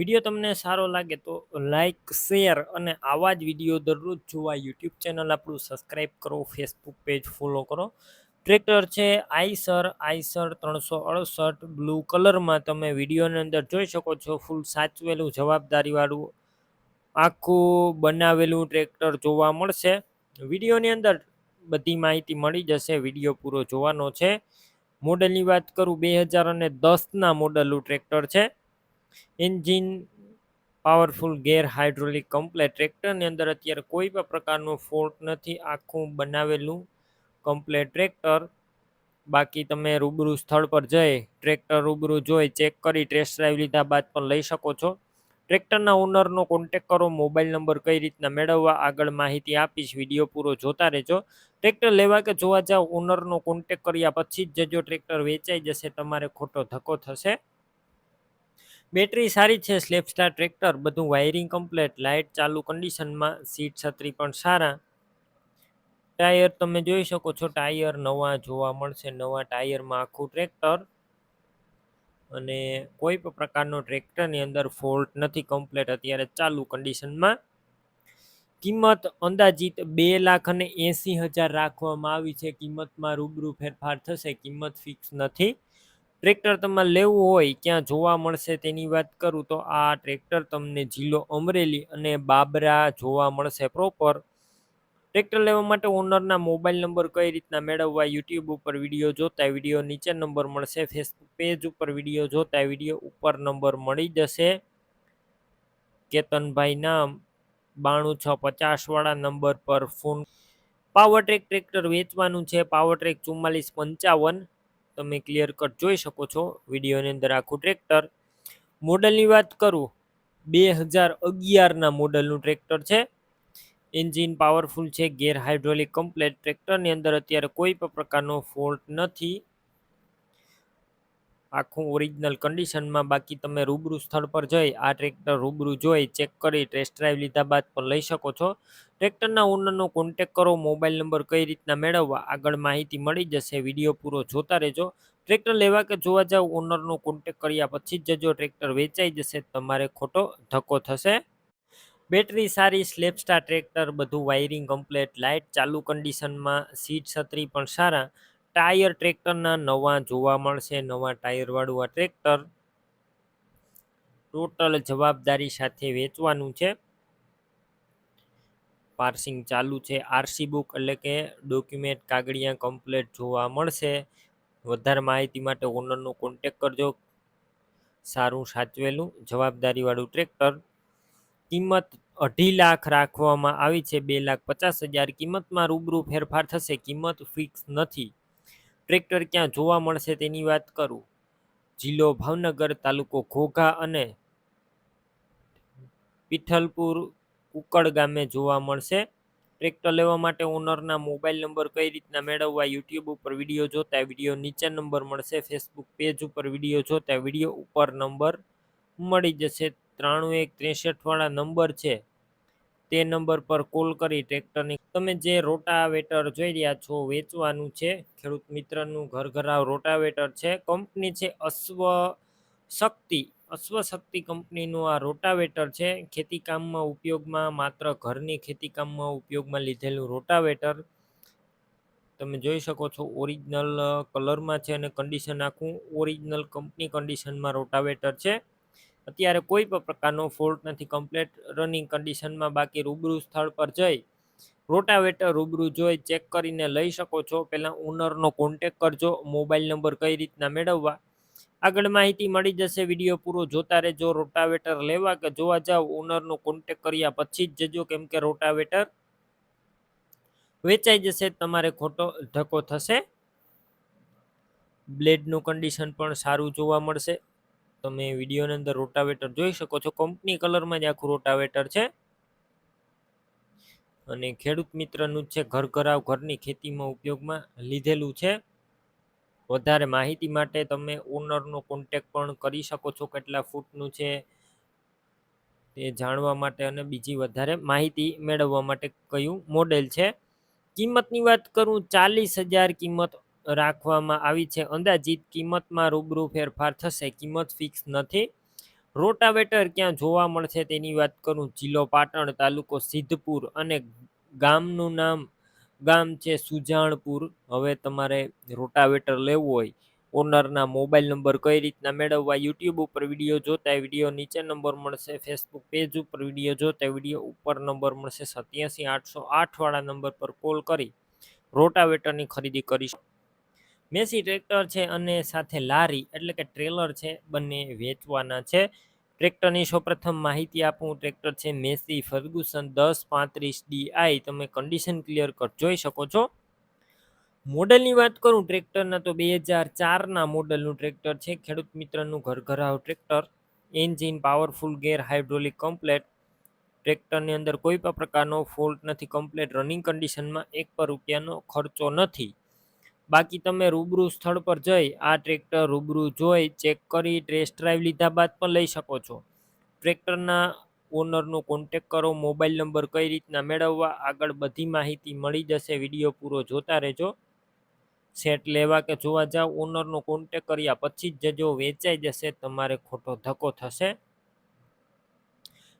Video તમને સારો લાગે તો લાઇક શેર અને આવા જ વીડિયો દરરોજ જોવા યુટ્યુબ ચેનલ આપણું સબસ્ક્રાઈબ કરો ફેસબુક પેજ ફોલો કરો. ટ્રેક્ટર છે આઈસર આઈસર ત્રણસો અડસઠ બ્લુ કલરમાં તમે વિડીયોની અંદર જોઈ શકો છો ફૂલ સાચવેલું જવાબદારીવાળું આખું બનાવેલું ટ્રેક્ટર જોવા મળશે. વિડીયોની અંદર બધી માહિતી મળી જશે, વીડિયો પૂરો જોવાનો છે. મોડલની વાત કરું, બે હજાર અને દસના મોડલનું ટ્રેક્ટર છે. Engine, powerful gear hydraulic complete ટ્રેક્ટરની અંદર અત્યારે કોઈ પણ પ્રકારનો ફોલ્ટ નથી. આખું બનાવેલું કમ્પ્લેટ ટ્રેક્ટર. બાકી તમે રૂબરૂ સ્થળ પર જઈ ટ્રેક્ટર રૂબરૂ જોઈ, ચેક કરી, ટેસ્ટ ડ્રાઈવ લીધા બાદ પણ લઈ શકો છો. ટ્રેક્ટરના ઓનરનો કોન્ટેક કરો, મોબાઈલ નંબર કઈ રીતના મેળવવા, આગળ માહિતી આપીશ, વીડિયો પૂરો જોતા રહેજો. ટ્રેક્ટર લેવા કે જોવા જાવ ઓનરનો કોન્ટેક કર્યા પછી જ જજો, ટ્રેક્ટર વેચાઈ જશે, તમારે ખોટો ધક્કો થશે. બેટરી સારી છે સ્લેપસ્ટાર ટ્રેક્ટર, બધું વાયરિંગ કમ્પ્લેટ લાઇટ ચાલુ કન્ડિશનમાં સીટ છત્રી પણ સારા. ટાયર તમે જોઈ શકો છો ટાયર નવા જોવા મળશે, નવા ટાયરમાં આખું ટ્રેક્ટર અને કોઈ પણ પ્રકારનો ટ્રેક્ટરની અંદર ફોલ્ટ નથી કમ્પ્લેટ અત્યારે ચાલુ કન્ડિશનમાં કિંમત અંદાજિત બે લાખ અને એંસી હજાર રાખવામાં આવી છે, કિંમતમાં રૂબરૂ ફેરફાર થશે, કિંમત ફિક્સ નથી. ટ્રેક્ટર તમારે લેવું હોય, ક્યાં જોવા મળશે તેની વાત કરું તો આ ટ્રેક્ટર તમને જિલ્લો અમરેલી અને બાબરા જોવા મળશે પ્રોપર ટ્રેક્ટર લેવા માટે ઓનરના મોબાઈલ નંબર કઈ રીતના મેળવવા યુટ્યુબ ઉપર વીડિયો જોતા વીડિયો નીચે નંબર મળશે ફેસબુક પેજ ઉપર વીડિયો જોતા વીડિયો ઉપર નંબર મળી જશે. કેતનભાઈ નામ બાણું છ પચાસવાળા નંબર પર ફોન પાવર ટ્રેક ટ્રેક્ટર વેચવાનું છે પાવર ટ્રેક ચુમ્માલીસ પંચાવન. તમે ક્લિયર કટ જોઈ શકો છો વિડીયોની અંદર આખું ટ્રેક્ટર મોડલની વાત કરું બે હજાર અગિયારના મોડલનું ટ્રેક્ટર છે. એન્જિન પાવરફુલ છે, ગેર હાઇડ્રોલિક કમ્પ્લેટ ટ્રેક્ટરની અંદર અત્યારે કોઈ પણ પ્રકારનો ફોલ્ટ નથી. આખું ઓરિજિનલ કન્ડિશનમાં બાકી તમે રૂબરૂ સ્થળ પર જઈ આ ટ્રેક્ટર રૂબરૂ જોઈ ચેક કરી ટેસ્ટ ડ્રાઈવ લીધા બાદ પણ લઈ શકો છો. ટ્રેક્ટરના ઓનરનો કોન્ટેક કરો મોબાઈલ નંબર કઈ રીતના મેળવવા, આગળ માહિતી મળી જશે વીડિયો પૂરો જોતા રહેજો. ટ્રેક્ટર લેવા કે જોવા જાવ ઓનરનો કોન્ટેક કર્યા પછી જ જજો ટ્રેક્ટર વેચાઈ જશે, તમારે ખોટો ધક્કો થશે. બેટરી સારી સ્લેપસ્ટાર ટ્રેક્ટર બધું વાયરિંગ કમ્પ્લેટ લાઇટ ચાલુ કન્ડિશનમાં સીટ છત્રી પણ સારા. ટાયર ટ્રેક્ટરના નવા જોવા મળશે. નવા ટાયરવાળું આ ટ્રેક્ટર ટોટલ જવાબદારી સાથે વેચવાનું છે. પાર્સિંગ ચાલુ છે. આરસી બુક એટલે કે ડોક્યુમેન્ટ કાગળિયા કમ્પ્લેટ જોવા મળશે. વધારે માહિતી માટે ઓનરનો કોન્ટેક કરજો. સારું સાચવેલું જવાબદારીવાળું ટ્રેક્ટર. કિંમત અઢી લાખ રાખવામાં આવી છે. બે લાખ પચાસ હજાર કિંમતમાં રૂબરૂ ફેરફાર થશે. કિંમત ફિક્સ નથી. ટ્રેક્ટર ક્યાં જોવા મળશે તેની વાત કરું? જિલ્લો ભાવનગર તાલુકો ઘોઘા અને પીઠલપુર કુકડ ગામે જોવા મળશે. ટ્રેક્ટર લેવા માટે ઓનરના મોબાઈલ નંબર કઈ રીતના મેળવવા યુટ્યુબ ઉપર વીડિયો જોતા વીડિયો નીચે નંબર મળશે. ફેસબુક પેજ ઉપર વીડિયો જોતા વીડિયો ઉપર નંબર મળી જશે. ત્રાણું એક ત્રેસઠવાળા નંબર છે. તે નંબર પર કોલ કરી ટ્રેક્ટરની. તમે જે રોટાવેટર જોઈ રહ્યા છો, વેચવાનું છે. ખેડૂત મિત્રનું ઘર ઘરાવ રોટાવેટર છે. કંપની છે અશ્વ શક્તિ અશ્વશક્તિ કંપનીનું આ રોટાવેટર છે. ખેતીકામમાં ઉપયોગમાં માત્ર ઘરની ખેતીકામમાં ઉપયોગમાં લીધેલું રોટાવેટર. તમે જોઈ શકો છો, ઓરિજિનલ કલરમાં છે અને કન્ડિશન આખું ઓરિજિનલ કંપની કન્ડિશનમાં રોટાવેટર છે. અત્યારે કોઈ પણ પ્રકારનો ફોલ્ટ નથી. કમ્પ્લેટ રનિંગ કન્ડિશનમાં બાકી રૂબરૂ સ્થળ પર જઈ રોટાવેટર રૂબરૂ જોઈ ચેક કરીને લઈ શકો છો. પહેલાં ઓનરનો કોન્ટેક કરજો મોબાઈલ નંબર કઈ રીતના મેળવવા. આગળ માહિતી મળી જશે વીડિયો પૂરો જોતા રહેજો. રોટાવેટર લેવા કે જોવા જાવ ઓનરનો કોન્ટેક કર્યા પછી જ જજો, કેમ કે રોટાવેટર વેચાઈ જશે, તમારે ખોટો ધક્કો થશે. બ્લેડનું કન્ડિશન પણ સારું જોવા મળશે. તમે વિડીયોની અંદર રોટાવેટર જોઈ શકો છો. કંપની કલરમાં જ આખું રોટાવેટર છે. અને ખેડૂત મિત્રનું છે, ઘર ઘરાવ ઘરની ખેતીમાં ઉપયોગમાં લીધેલું છે. વધારે માહિતી માટે તમે ઓનરનો કોન્ટેક પણ કરી શકો છો, કેટલા ફૂટનું છે તે જાણવા માટે અને બીજી વધારે માહિતી મેળવવા માટે કયું મોડેલ છે. કિંમતની વાત કરું, ચાલીસ હજાર કિંમત રાખવામાં આવી છે. અંદાજિત કિંમતમાં રૂબરૂ ફેરફાર થશે. કિંમત ફિક્સ નથી. રોટાવેટર ક્યાં જોવા મળશે તેની વાત કરું. જિલ્લો પાટણ, તાલુકો સિદ્ધપુર અને ગામનું નામ, ગામ છે સુજાણપુર. હવે તમારે રોટાવેટર લેવું હોય, ઓનરના મોબાઈલ નંબર કઈ રીતના મેળવવા, યુટ્યુબ ઉપર વીડિયો જોતા વીડિયો નીચે નંબર મળશે, ફેસબુક પેજ ઉપર વીડિયો જોતા વીડિયો ઉપર નંબર મળશે, સત્યાસી આઠસો આઠવાળા નંબર પર કોલ કરી રોટાવેટરની ખરીદી કરી મેસી ટ્રેક્ટર છે અને સાથે લારી, એટલે કે ટ્રેલર છે, બંને વેચવાના છે. ટ્રેક્ટરની સૌપ્રથમ માહિતી આપું. ટ્રેક્ટર છે મેસી ફર્ગુસન દસ પાંત્રીસ ડીઆઈ તમે કન્ડિશન ક્લિયર કટ જોઈ શકો છો. મોડલની વાત કરું, ટ્રેક્ટરના તો બે હજાર ચારના મોડલનું ટ્રેક્ટર છે. ખેડૂત મિત્રનું ઘર ઘરાવ tractor. Engine powerful, gear hydraulic, complete. ટ્રેક્ટરની અંદર કોઈ પણ પ્રકારનો ફોલ્ટ નથી, કમ્પ્લેટ રનિંગ કન્ડિશનમાં એક પર રૂપિયાનો ખર્ચો નથી. બાકી તમે રૂબરૂ સ્થળ પર જઈ આ ટ્રેક્ટર રૂબરૂ જોઈ, ચેક કરી, ટેસ્ટ ડ્રાઈવ લીધા બાદ પણ લઈ શકો છો. ટ્રેક્ટરના ઓનરનો કોન્ટેક કરો, મોબાઈલ નંબર કઈ રીતના મેળવવા, આગળ બધી માહિતી મળી જશે, વીડિયો પૂરો જોતા રહેજો. સેટ લેવા કે જોવા જાવ, ઓનરનો કોન્ટેક કર્યા પછી જ જજો, વેચાઈ જશે, તમારે ખોટો ધક્કો થશે.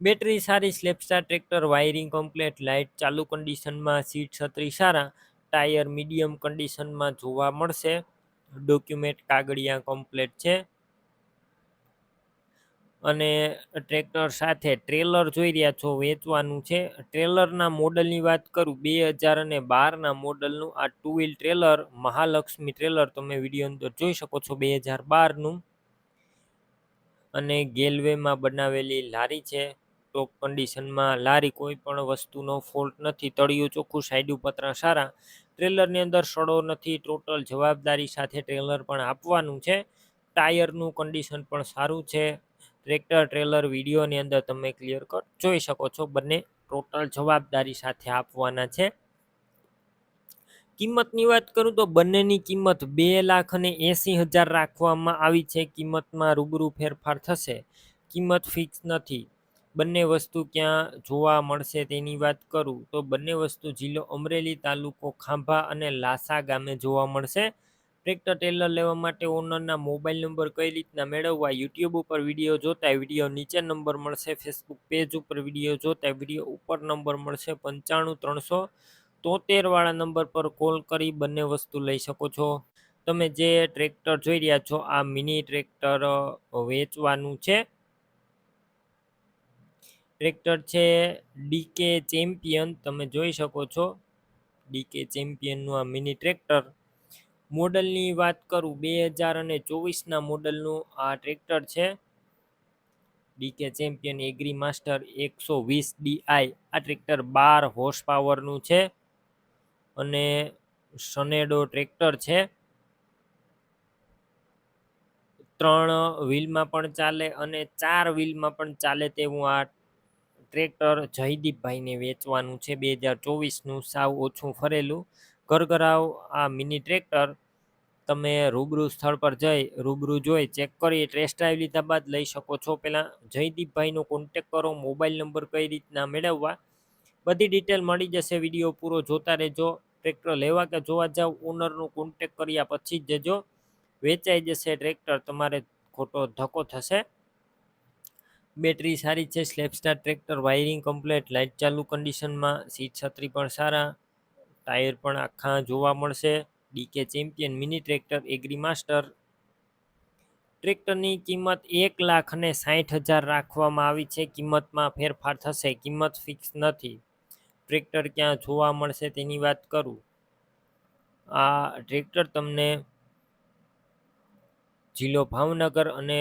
બેટરી સારી, self start tractor, wiring complete, light, ચાલુ કન્ડિશનમાં સીટ છત્રી સારા ટાયર મીડિયમ કન્ડિશનમાં જોવા મળશે. ડોક્યુમેન્ટ કાગળિયા કમ્પ્લેટ છે. અને ટ્રેક્ટર સાથે ટ્રેલર જોઈ રહ્યા છો, વેચવાનું છે. ટ્રેલરના મોડલની વાત કરું, બે હજાર અને બારના મોડલનું આ two wheel trailer Mahalakshmi trailer તમે વીડિયો અંદર જોઈ શકો છો, બે હજાર બારનું. અને ગેલવેમાં બનાવેલી લારી છે. ટોપ કન્ડિશનમાં લારી કોઈ પણ વસ્તુનો ફોલ્ટ નથી, તળિયું ચોખ્ખું, સાઈડ પતરા સારા. ટ્રેલરની અંદર સડો નથી, ટોટલ જવાબદારી સાથે ટ્રેલર પણ આપવાનું છે. ટાયરનું કન્ડિશન પણ સારું છે. ટ્રેક્ટર, ટ્રેલર, વિડીયોની અંદર તમે ક્લિયર કટ જોઈ શકો છો. બંને ટોટલ જવાબદારી સાથે આપવાના છે. કિંમતની વાત કરું તો બંનેની કિંમત બે લાખ અને એંસી હજાર રાખવામાં આવી છે. કિંમતમાં રૂબરૂ ફેરફાર થશે. કિંમત ફિક્સ નથી. બંને વસ્તુ ક્યાં જોવા મળશે તેની વાત કરું, તો બંને વસ્તુ જિલ્લો અમરેલી તાલુકો ખાંભા અને લાસા ગામે જોવા મળશે. ટ્રેક્ટર ટેલર લેવા માટે ઓનરના મોબાઈલ નંબર કઈ રીતના મેળવવા, યુટ્યુબ ઉપર વીડિયો જોતા વીડિયો નીચે નંબર મળશે, ફેસબુક પેજ ઉપર વીડિયો જોતા વીડિયો ઉપર નંબર મળશે પંચાણું ત્રણસો તોતેરવાળા નંબર પર કોલ કરી બંને વસ્તુ લઈ શકો છો. તમે જે ટ્રેક્ટર જોઈ રહ્યા છો, આ મિની ટ્રેક્ટર વેચવાનું છે. ટ્રેક્ટર છે ડીકે ચેમ્પિયન. તમે જોઈ શકો છો ડીકે ચેમ્પિયનનું આ મિની ટ્રેક્ટર. મોડલની વાત કરું, બે હજાર અને ચોવીસના મોડલનું આ ટ્રેક્ટર છે. ડીકે ચેમ્પિયન એગ્રી માસ્ટર એકસો વીસ ડીઆઈ આ ટ્રેક્ટર બાર હોર્સ પાવરનું છે અને સનેડો ટ્રેક્ટર છે. ત્રણ વ્હીલમાં પણ ચાલે અને ચાર વ્હીલમાં પણ ચાલે તેવું આ ટ્રેક્ટર જયદીપભાઈને વેચવાનું છે. બે હજાર ચોવીસનું સાવ ઓછું ફરેલું ઘરઘરાવ આ મિની ટ્રેક્ટર. તમે રૂબરૂ સ્થળ પર જઈ રૂબરૂ જોઈ ચેક કરી ટેસ્ટ ડ્રાઈવ લીધા બાદ લઈ શકો છો. પહેલાં જયદીપભાઈનો કોન્ટેક કરો, મોબાઈલ નંબર કઈ રીતના મેળવવા, બધી ડિટેલ મળી જશે. વીડિયો પૂરો જોતા રહેજો. ટ્રેક્ટર લેવા કે જોવા જાવ ઓનરનો કોન્ટેક કર્યા પછી જ જજો. વેચાઈ જશે ટ્રેક્ટર. તમારે ખોટો ધક્કો થશે. બેટરી સારી છે self start tractor wiring complete light ચાલુ કન્ડિશનમાં સીટ છત્રી પણ સારા ટાયર પણ આખા જોવા મળશે DK champion mini tractor agri master ટ્રેક્ટરની કિંમત એક લાખ અને સાઠ હજાર રાખવામાં આવી છે, કિંમતમાં ફેરફાર થશે, કિંમત ફિક્સ નથી. ટ્રેક્ટર ક્યાં જોવા મળશે તેની વાત કરું. આ ટ્રેક્ટર તમને જિલ્લો ભાવનગર અને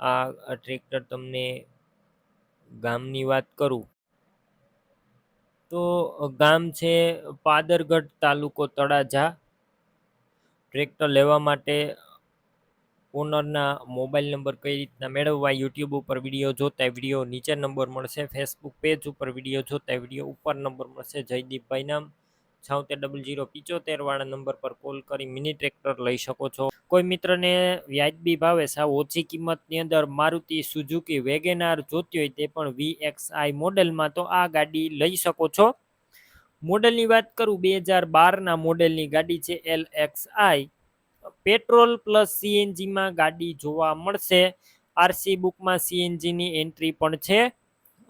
આ ટ્રેક્ટર તમને ગામની વાત કરું, તો ગામ છે પાદરગઢ તાલુકો તળાજા. ટ્રેક્ટર લેવા માટે ઓનરના મોબાઈલ નંબર કઈ રીતના મેળવવા યુટ્યુબ ઉપર વીડિયો જોતા વીડિયો નીચે નંબર મળશે ફેસબુક પેજ ઉપર વીડિયો જોતા વીડિયો ઉપર નંબર મળશે, જયદીપભાઈ નામ, છાંતેર ડબલ જીરો પિચોતેર વાળા નંબર પર કોલ કરી મિની ટ્રેક્ટર લઈ શકો છો. કોઈ મિત્રને વ્યાજબી ભાવે સાવ ઓછી કિંમતની અંદર મારુતિ સુઝુકી વેગેનાર જોતી હોય તે પણ વીએક્સઆઈ મોડેલમાં તો આ ગાડી લઈ શકો છો. મોડેલની વાત કરું બે હજાર બારના મોડેલની ગાડી છે L X I. Petrol plus સીએનજીમાં ગાડી જોવા મળશે. આરસી બુકમાં સીએનજીની એન્ટ્રી પણ છે.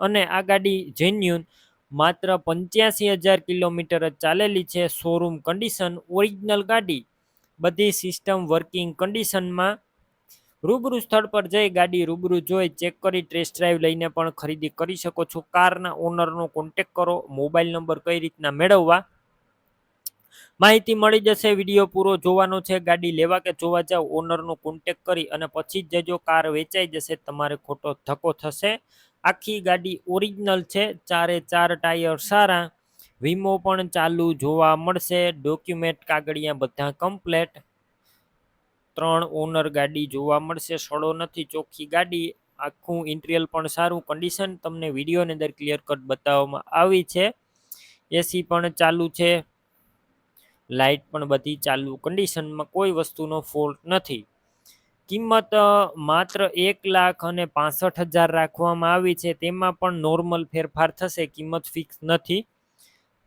અને આ ગાડી જેન્યુન માત્ર પંચ્યાસી હજાર કિલોમીટર જ ચાલેલી છે. શોરૂમ કન્ડિશન ઓરિજિનલ ગાડી. બધી સિસ્ટમ વર્કિંગ કન્ડિશનમાં રૂબરૂ સ્થળ પર જઈ ગાડી રૂબરૂ જોઈ ચેક કરી ટેસ્ટ ડ્રાઈવ લઈને પણ ખરીદી કરી શકો છો. કારના ઓનરનો કોન્ટેક કરો મોબાઈલ નંબર કઈ રીતના મેળવવા. માહિતી મળી જશે, વીડિયો પૂરો જોવાનો છે, ગાડી લેવા કે જોવા જાવ ઓનરનો કોન્ટેક કરી અને પછી જ જજો કાર વેચાઈ જશે, તમારે ખોટો ધક્કો થશે. આખી ગાડી ઓરિજિનલ છે, ચારે ચાર ટાયર સારા. વીમો પણ ચાલુ જોવા મળશે. ડોક્યુમેન્ટ કાગળિયા બધા કમ્પ્લેટ. ત્રણ ઓનર ગાડી જોવા મળશે. સડો નથી, ચોખ્ખી ગાડી. આખું ઇન્ટિરિયલ પણ સારું કન્ડિશન. તમને વિડીયોની અંદર ક્લિયર કટ બતાવવામાં આવી છે. એસી પણ ચાલુ છે. લાઇટ પણ બધી ચાલુ કન્ડિશનમાં, કોઈ વસ્તુનો ફોલ્ટ નથી. કિંમત માત્ર એક લાખ અને પાસઠ હજાર રાખવામાં આવી છે. તેમાં પણ નોર્મલ ફેરફાર થશે. કિંમત ફિક્સ નથી.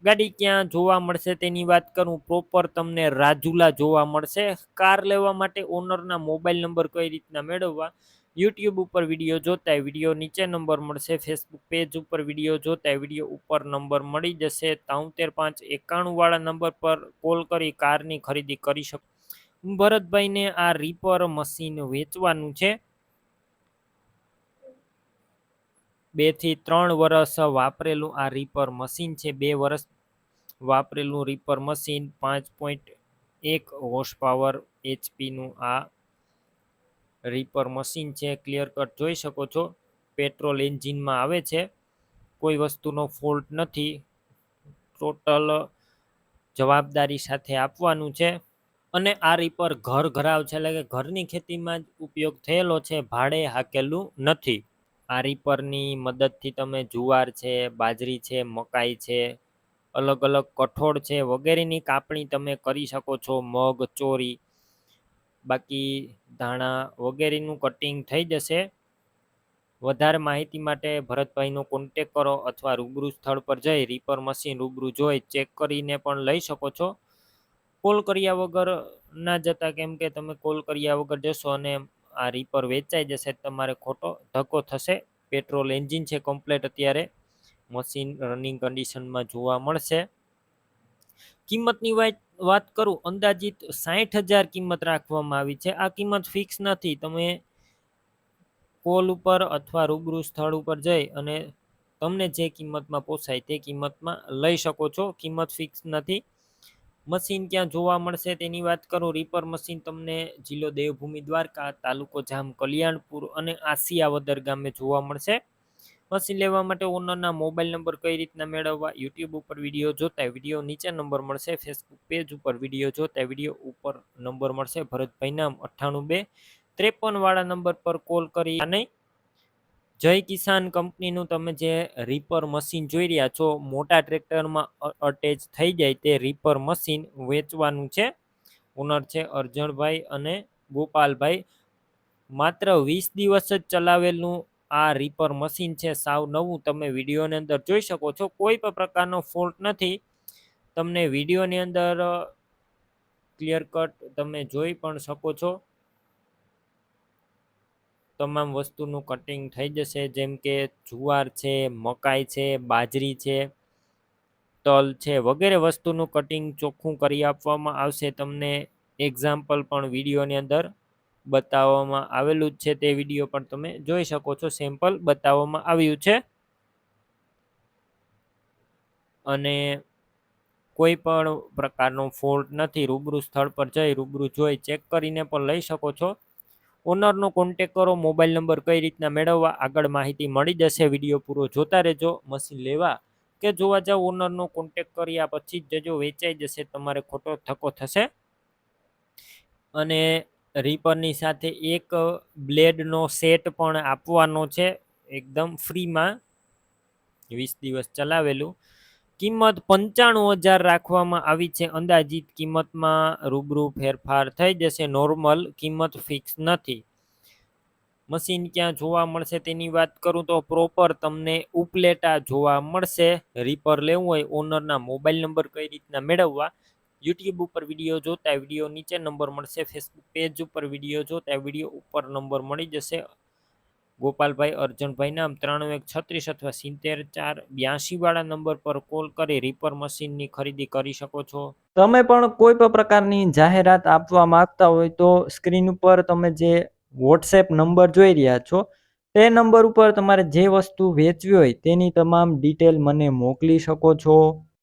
ગાડી ક્યાં જોવા મળશે તેની વાત કરું પ્રોપર તમને રાજુલા જોવા મળશે. કાર લેવા માટે ઓનરના મોબાઈલ નંબર કઈ રીતના મેળવવા? યુટ્યુબ ઉપર વીડિયો જોતા વીડિયો નીચે નંબર મળશે. ફેસબુક પેજ ઉપર વીડિયો જોતા વીડિયો ઉપર નંબર મળી જશે. તોતેર પાંચ એકાણુંવાળા નંબર પર કોલ કરી કારની ખરીદી કરી શકો. ભરતભાઈને આ રીપર મશીન વેચવાનું છે. બેથી ત્રણ વર્ષ વાપરેલું આ રીપર મશીન છે. બે વર્ષ વાપરેલું રીપર મશીન પાંચ પોઈન્ટ એક હોર્સ પાવર એચપીનું આ રીપર મશીન છે. ક્લિયર કટ જોઈ શકો છો. પેટ્રોલ એન્જિનમાં આવે છે. કોઈ વસ્તુનો ફોલ્ટ નથી. ટોટલ જવાબદારી સાથે આપવાનું છે. અને આ રીપર ઘર ઘરાવ છે. એટલે કે ઘરની ખેતીમાં જ ઉપયોગ થયેલો છે. ભાડે હાકેલું નથી. આ રીપરની મદદથી તમે જુવાર છે, બાજરી છે, મકાઈ છે, અલગ અલગ કઠોળ છે વગેરેની કાપણી તમે કરી શકો છો, મગ, ચોરી, બાકી ધાણા વગેરેનું કટિંગ થઈ જશે. વધારે માહિતી માટે ભરતભાઈનો કોન્ટેક કરો અથવા રૂબરૂ સ્થળ પર જઈ રીપર મશીન રૂબરૂ જોઈ ચેક કરીને પણ લઈ શકો છો. કોલ કર્યા વગર ના જતા કેમ કે તમે કોલ કર્યા વગર જશો અને આ રીપર વેચાઈ જશે, તમારે ખોટો ધક્કો થશે. પેટ્રોલ એન્જિન છે કમ્પ્લેટ અત્યારે. મશીન રનિંગ કન્ડિશનમાં જોવા મળશે. કિંમતની વાત કરું, અંદાજિત સાઠ હજાર કિંમત રાખવામાં આવી છે. આ કિંમત ફિક્સ નથી. તમે કોલ ઉપર અથવા રૂબરૂ સ્થળ ઉપર જઈ અને તમને જે કિંમતમાં પોસાય તે કિંમતમાં લઈ શકો છો. કિંમત ફિક્સ નથી. મશીન ક્યાં જોવા મળશે તેની વાત કરું રીપર મશીન તમને જિલ્લો દેવભૂમિ દ્વારકા, તાલુકો જામ કલ્યાણપુર અને આસિયાવદર ગામે જોવા મળશે. મશીન લેવા માટે ઓનરના મોબાઈલ નંબર કઈ રીતના મેળવવા, યુટ્યુબ ઉપર વીડિયો જોતા વીડિયો નીચે નંબર મળશે ફેસબુક પેજ ઉપર વીડિયો જોતા વીડિયો ઉપર નંબર મળશે, ભરતભાઈ નામ અઠ્ઠાણું બે ત્રેપન વાળા નંબર પર કોલ કરી નહીં જય કિસાન કંપનીનું તમે જે રીપર મશીન જોઈ રહ્યા છો, મોટા ટ્રેક્ટરમાં અટેચ થઈ જાય તે રીપર મશીન વેચવાનું છે. ઓનર છે અર્જણભાઈ અને ગોપાલભાઈ. માત્ર વીસ દિવસ જ ચલાવેલું આ રીપર મશીન છે. સાવ નવું તમે વિડીયોની અંદર જોઈ શકો છો. કોઈ પણ પ્રકારનો ફોલ્ટ નથી. તમને વિડીયોની અંદર ક્લિયર કટ તમે જોઈ પણ શકો છો. તમામ વસ્તુનું કટિંગ થઈ જશે. જેમ કે જુવાર છે, મકાઈ છે, બાજરી છે, તલ છે, વગેરે વસ્તુનું કટિંગ ચોખ્ખું કરી આપવામાં આવશે. તમને એક્ઝામ્પલ પણ વિડીયોની અંદર બતાવવામાં આવેલું જ છે. તે વીડિયો પણ તમે જોઈ શકો છો. સેમ્પલ બતાવવામાં આવ્યું છે. અને કોઈ પણ પ્રકારનો ફોલ્ટ નથી. રૂબરૂ સ્થળ પર જઈ રૂબરૂ જોઈ ચેક કરીને પણ લઈ શકો છો. ઓનરનો કોન્ટેક કરો મોબાઈલ નંબર કઈ રીતના મેળવવા, આગળ માહિતી મળી જશે. વીડિયો પૂરો જોતા રહેજો મશીન લેવા કે જોવા જાવ, ઓનરનો કોન્ટેક કર્યા પછી જ જજો, વેચાઈ જશે, તમારે ખોટો થકો થશે. અને રીપરની સાથે એક બ્લેડનો સેટ પણ આપવાનો છે, એકદમ ફ્રીમાં. વીસ દિવસ ચલાવેલું. કિંમત પંચાણું હજાર રાખવામાં આવી છે. અંદાજિત કિંમતમાં રૂબરૂ ફેરફાર થઈ જશે. નોર્મલ કિંમત ફિક્સ નથી. મશીન ક્યાં જોવા મળશે તેની વાત કરું તો પ્રોપર તમને ઉપલેટા જોવા મળશે. રીપર લેવું હોય ઓનરના મોબાઈલ નંબર કઈ રીતના મેળવવા? યુટ્યુબ ઉપર વીડિયો જોતા વીડિયો નીચે નંબર મળશે. ફેસબુક પેજ ઉપર વીડિયો જોતા વીડિયો ઉપર નંબર મળી જશે. ગોપાલભાઈ અર્જનભાઈ નામ ત્રાણું એક છત્રીસ અથવા સિત્તેર ચાર બ્યાસી વાળા નંબર પર કોલ કરી રીપર મશીનની ખરીદી કરી શકો છો. તમે પણ કોઈ પણ પ્રકારની જાહેરાત આપવા માંગતા હોય તો સ્ક્રીન ઉપર તમે જે વોટ્સએપ નંબર જોઈ રહ્યા છો, તે નંબર ઉપર તમારે જે વસ્તુ વેચવી હોય તેની તમામ ડિટેલ મને મોકલી શકો છો.